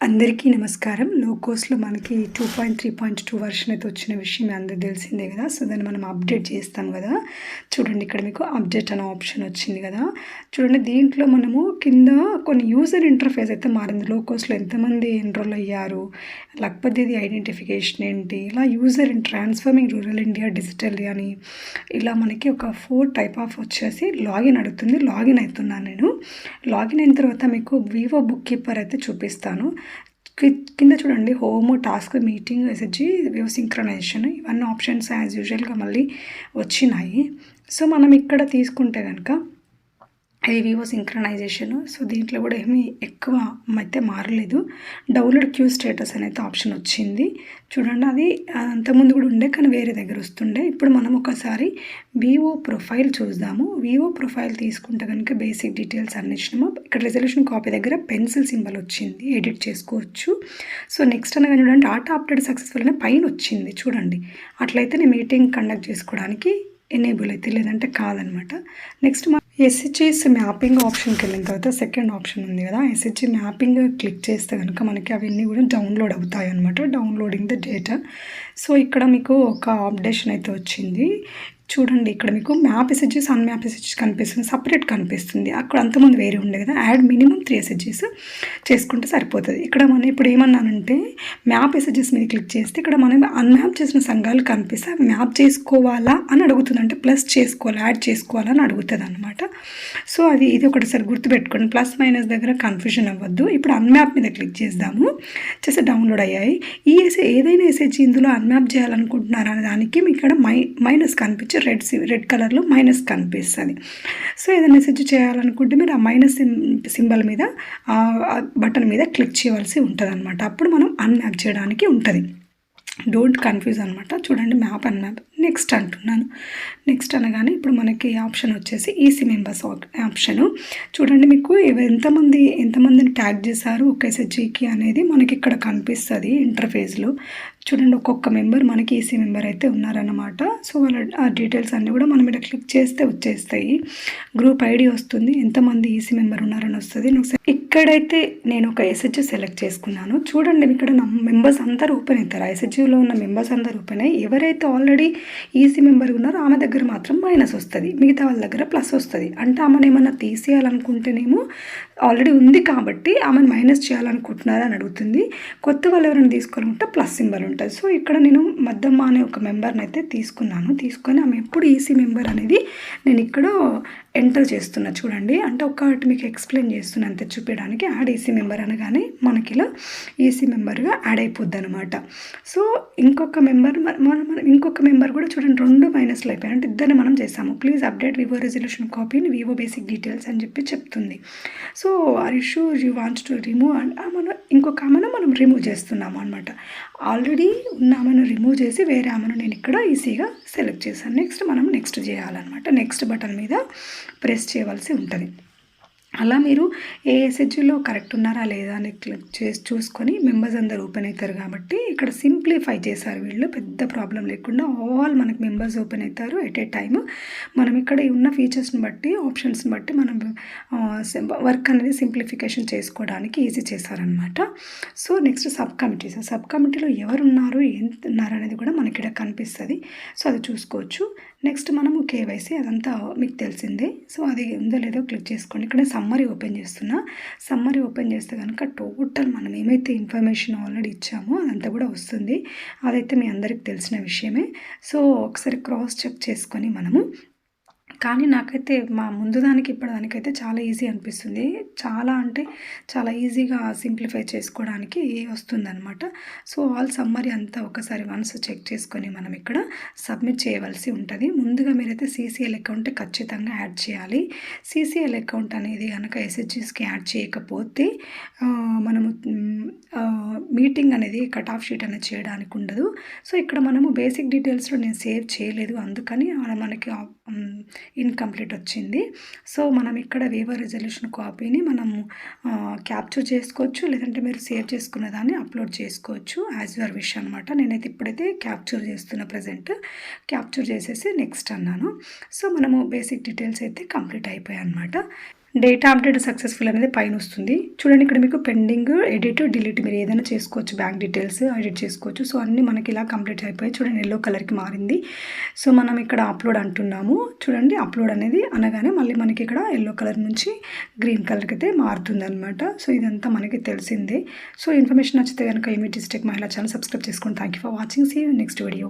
అందరికీ నమస్కారం. లోకోస్లో మనకి two point three point two version అయితే వచ్చిన విషయం మీ అందరికి తెలిసిందే కదా. సో దాన్ని మనం అప్డేట్ చేస్తాం కదా. చూడండి ఇక్కడ మీకు అప్డేట్ అనే ఆప్షన్ వచ్చింది కదా. చూడండి దీంట్లో మనము కింద కొన్ని యూజర్ ఇంటర్ఫేస్ అయితే మారింది. లోకోస్లో ఎంతమంది ఎన్రోల్ అయ్యారు? లేకపోతే ఇది ఐడెంటిఫికేషన్ ఏంటి? ఇలా user in transforming rural India digital అని ఇలా మనకి ఒక ఫోర్ టైప్ ఆఫ్ వచ్చేసి లాగిన్ అడుగుతుంది. లాగిన్ అవుతున్నాను నేను. లాగిన్ అయిన తర్వాత మీకు వివో బుక్ కీపర్ అయితే చూపిస్తాను. కింద చూడండి home task meeting SHG view synchronization ఇవన్నీ ఆప్షన్స్ యాజ్ యూజువల్గా మళ్ళీ వచ్చినాయి. సో మనం ఇక్కడ తీసుకుంటే కనుక ఇది వివో సింక్రనైజేషన్. సో దీంట్లో కూడా ఏమీ ఎక్కువ అయితే మారలేదు. డౌన్లోడ్ క్యూ స్టేటస్ అనేది ఆప్షన్ వచ్చింది. చూడండి అది అంతకుముందు కూడా ఉండే కానీ వేరే దగ్గర వస్తుండే. ఇప్పుడు మనం ఒకసారి వివో ప్రొఫైల్ చూద్దాము. వివో ప్రొఫైల్ తీసుకుంటే కనుక బేసిక్ డీటెయిల్స్ అన్ని ఇచ్చినాము. ఇక్కడ రెజల్యూషన్ కాపీ దగ్గర పెన్సిల్ సింబల్ వచ్చింది. ఎడిట్ చేసుకోవచ్చు. సో నెక్స్ట్ అనగా చూడండి ఆటో అప్డేట్ సక్సెస్ఫుల్ అనే పైన వచ్చింది. చూడండి అట్లయితే నేను మీటింగ్ కండక్ట్ చేసుకోవడానికి ఎనేబుల్ అయితే లేదంటే కాదనమాట. నెక్స్ట్ మా ఎస్హెచ్ఎస్ మ్యాపింగ్ ఆప్షన్కి వెళ్ళిన తర్వాత సెకండ్ ఆప్షన్ ఉంది కదా. ఎస్హెచ్జి మ్యాపింగ్ క్లిక్ చేస్తే కనుక మనకి అవన్నీ కూడా డౌన్లోడ్ అవుతాయి అనమాట డౌన్లోడింగ్ ద డేటా సో ఇక్కడ మీకు ఒక అప్డేషన్ అయితే వచ్చింది. చూడండి ఇక్కడ మీకు మ్యాప్ ఎసెజెస్ అన్ మ్యాప్ ఎస్హెచ్ఎస్ కనిపిస్తుంది సపరేట్ కనిపిస్తుంది. అక్కడ అంతమంది వేరే ఉండే కదా యాడ్ మినిమం త్రీ ఎస్హెచ్ఎస్ చేసుకుంటే సరిపోతుంది. ఇక్కడ మనం ఇప్పుడు ఏమన్నానంటే మ్యాప్ ఎసెజెస్ మీద క్లిక్ చేస్తే ఇక్కడ మనం అన్మ్యాప్ చేసిన సంఘాలు కనిపిస్తే అవి మ్యాప్ చేసుకోవాలా అని అడుగుతుంది. అంటే ప్లస్ చేసుకోవాలా యాడ్ చేసుకోవాలా అని అడుగుతుంది అనమాట సో అది ఇది ఒకటిసారి గుర్తుపెట్టుకోండి. ప్లస్ మైనస్ దగ్గర కన్ఫ్యూజన్ అవ్వద్దు. ఇప్పుడు అన్మ్యాప్ మీద క్లిక్ చేద్దాము. చేస్తే డౌన్లోడ్ అయ్యాయి. ఈ ఏదైనా ఎస్హెచ్ ఇందులో అన్మ్యాప్ చేయాలనుకుంటున్నారా అనే దానికి మీకు ఇక్కడ మై మైనస్ కనిపించి రెడ్ రెడ్ కలర్లో మైనస్ కనిపిస్తుంది. సో ఏదైనా సెర్చ్ చేయాలనుకుంటే మీరు ఆ మైనస్ సింబల్ మీద ఆ బటన్ మీద క్లిక్ చేయవలసి ఉంటుంది అనమాట అప్పుడు మనం అన్మ్యాప్ చేయడానికి ఉంటుంది. డోంట్ కన్ఫ్యూజ్ అనమాట చూడండి మ్యాప్ అండ్ మ్యాప్ నెక్స్ట్ అంటున్నాను. నెక్స్ట్ అనగానే ఇప్పుడు మనకి ఆప్షన్ వచ్చేసి ఈసీ మెంబర్స్ ఆప్షను. చూడండి మీకు ఎంతమంది ఎంతమందిని ట్యాగ్ చేశారు ఒక ఎస్హెచ్జికి అనేది మనకి ఇక్కడ కనిపిస్తుంది ఇంటర్ఫేస్లో. చూడండి ఒక్కొక్క మెంబర్ మనకి ఈసీ మెంబర్ అయితే ఉన్నారన్నమాట. సో వాళ్ళ ఆ డీటెయిల్స్ అన్నీ కూడా మనం ఇక్కడ క్లిక్ చేస్తే వచ్చేస్తాయి. గ్రూప్ ఐడి వస్తుంది. ఎంతమంది ఈసీ మెంబర్ ఉన్నారని వస్తుంది. ఇక్కడైతే నేను ఒక ఎస్హెచ్యూ సెలెక్ట్ చేసుకున్నాను. చూడండి ఇక్కడ నా మెంబర్స్ అందరూ ఓపెన్ అవుతారు. ఎస్హెచ్యూలో ఉన్న మెంబర్స్ అందరూ ఓపెన్ అయ్యి ఎవరైతే ఆల్రెడీ ఈసీ మెంబర్ ఉన్నారో ఆమె దగ్గర మాత్రం మైనస్ వస్తుంది. మిగతా వాళ్ళ దగ్గర ప్లస్ వస్తుంది. అంటే ఆమెను ఏమన్నా తీసేయాలనుకుంటేనేమో ఆల్రెడీ ఉంది కాబట్టి ఆమెను మైనస్ చేయాలనుకుంటున్నారా అని అడుగుతుంది. కొత్త వాళ్ళు ఎవరైనా తీసుకోవాలనుకుంటే ప్లస్ సింబల్ ఉంటుంది. సో ఇక్కడ నేను మద్దమ్మ అనే ఒక మెంబర్ని అయితే తీసుకున్నాను. తీసుకొని ఆమె ఎప్పుడు ఈసీ మెంబర్ అనేది నేను ఇక్కడ ఎంటర్ చేస్తున్నా చూడండి. అంటే ఒకటి మీకు ఎక్స్ప్లెయిన్ చేస్తున్నా అంతే చూపించడానికి. యాడ్ ఈసీ మెంబర్ అనగానే మనకి ఇలా ఈసీ మెంబర్గా యాడ్ అయిపోద్ది అనమాట సో ఇంకొక మెంబర్ మనం ఇంకొక మెంబర్ కూడా చూడండి రెండు మైనస్లు అయిపోయాయి అంటే ఇద్దరిని మనం చేసాము ప్లీజ్ అప్డేట్ వివో రెజల్యూషన్ కాపీని వివో బేసిక్ డీటెయిల్స్ అని చెప్పి చెప్తుంది. So or issue you wants to remove and మనం ఇంకొక ఆమెను మనం రిమూవ్ చేస్తున్నాము అనమాట ఆల్రెడీ ఉన్న ఆమెను రిమూవ్ చేసి వేరే ఆమెను నేను ఇక్కడ ఈసీగా సెలెక్ట్ చేశాను. నెక్స్ట్ మనం నెక్స్ట్ చేయాలన్నమాట. నెక్స్ట్ బటన్ మీద ప్రెస్ చేయవలసి ఉంటుంది. అలా మీరు ఏ ఎస్హెచ్లో కరెక్ట్ ఉన్నారా లేదా అని క్లిక్ చేసి చూసుకొని మెంబర్స్ అందరు ఓపెన్ అవుతారు కాబట్టి ఇక్కడ సింప్లిఫై చేశారు వీళ్ళు. పెద్ద ప్రాబ్లం లేకుండా ఆల్ మనకి మెంబర్స్ ఓపెన్ అవుతారు ఎట్ ఏ టైమ్ మనం ఇక్కడ ఉన్న ఫీచర్స్ని బట్టి ఆప్షన్స్ని బట్టి మనం వర్క్ అనేది సింప్లిఫికేషన్ చేసుకోవడానికి ఈజీ చేశారనమాట so next sub committees sub కమిటీలో ఎవరు ఉన్నారు ఎంత ఉన్నారు అనేది కూడా మనకి ఇక్కడ కనిపిస్తుంది. సో అది చూసుకోవచ్చు. నెక్స్ట్ మనము కేవైసీ అదంతా మీకు తెలిసిందే. సో అది ఉందో లేదో క్లిక్ చేసుకోండి ఇక్కడ సమ్మరీ ఓపెన్ చేస్తున్నా. సమ్మరీ ఓపెన్ చేస్తే కనుక టోటల్ మనం ఏమైతే ఇన్ఫర్మేషన్ ఆల్రెడీ ఇచ్చామో అదంతా కూడా వస్తుంది. అదైతే మీ అందరికి తెలిసిన విషయమే. సో ఒకసారి క్రాస్ చెక్ చేసుకొని మనము కానీ నాకైతే మా ముందు దానికి ఇప్పటిదానికైతే చాలా ఈజీ అనిపిస్తుంది. చాలా అంటే చాలా ఈజీగా సింప్లిఫై చేసుకోవడానికి వస్తుందన్నమాట. సో ఆల్ సమ్మరీ అంతా ఒకసారి వన్స్ చెక్ చేసుకొని మనం ఇక్కడ సబ్మిట్ చేయవలసి ఉంటుంది. ముందుగా మీరైతే సీసీఎల్ అకౌంట్ ఖచ్చితంగా యాడ్ చేయాలి. సీసీఎల్ అకౌంట్ అనేది కనుక ఎస్హెచ్ఎస్కి యాడ్ చేయకపోతే మనం మీటింగ్ అనేది కట్ ఆఫ్ షీట్ అనేది చేయడానికి ఉండదు. సో ఇక్కడ మనము బేసిక్ డీటెయిల్స్లో నేను సేవ్ చేయలేదు. అందుకని మనకి ఇన్కంప్లీట్ వచ్చింది. సో మనం ఇక్కడ వేవర్ రిజల్యూషన్ కాపీని మనము క్యాప్చర్ చేసుకోవచ్చు. లేదంటే మీరు సేవ్ చేసుకున్న దాన్ని అప్లోడ్ చేసుకోవచ్చు. యాజ్ యువర్ విష్ అనమాట నేనైతే ఇప్పుడైతే క్యాప్చర్ చేస్తున్న ప్రజెంట్. క్యాప్చర్ చేసేసి నెక్స్ట్ అన్నాను. సో మనము బేసిక్ డీటెయిల్స్ అయితే కంప్లీట్ అయిపోయాయి అనమాట డేటా అప్డేట్ సక్సెస్ఫుల్ అనేది పైన వస్తుంది. చూడండి ఇక్కడ మీకు పెండింగ్ ఎడిట్ డిలీట్ మీరు ఏదైనా చేసుకోవచ్చు బ్యాంక్ డీటెయిల్స్ ఎడిట్ చేసుకోవచ్చు. సో అన్నీ మనకి ఇలా కంప్లీట్ అయిపోయి చూడండి ఎల్లో కలర్కి మారింది. సో మనం ఇక్కడ అప్లోడ్ అంటున్నాము. చూడండి అప్లోడ్ అనేది అనగానే మళ్ళీ మనకి ఇక్కడ ఎల్లో కలర్ నుంచి గ్రీన్ కలర్కి అయితే మారుతుంది అనమాట సో ఇదంతా మనకి తెలిసిందే. సో ఇన్ఫర్మేషన్ నచ్చితే కనుక ఏమిటి స్టెక్ మహిళా ఛానల్ సబ్స్క్రైబ్ చేసుకోండి thank you for watching see next video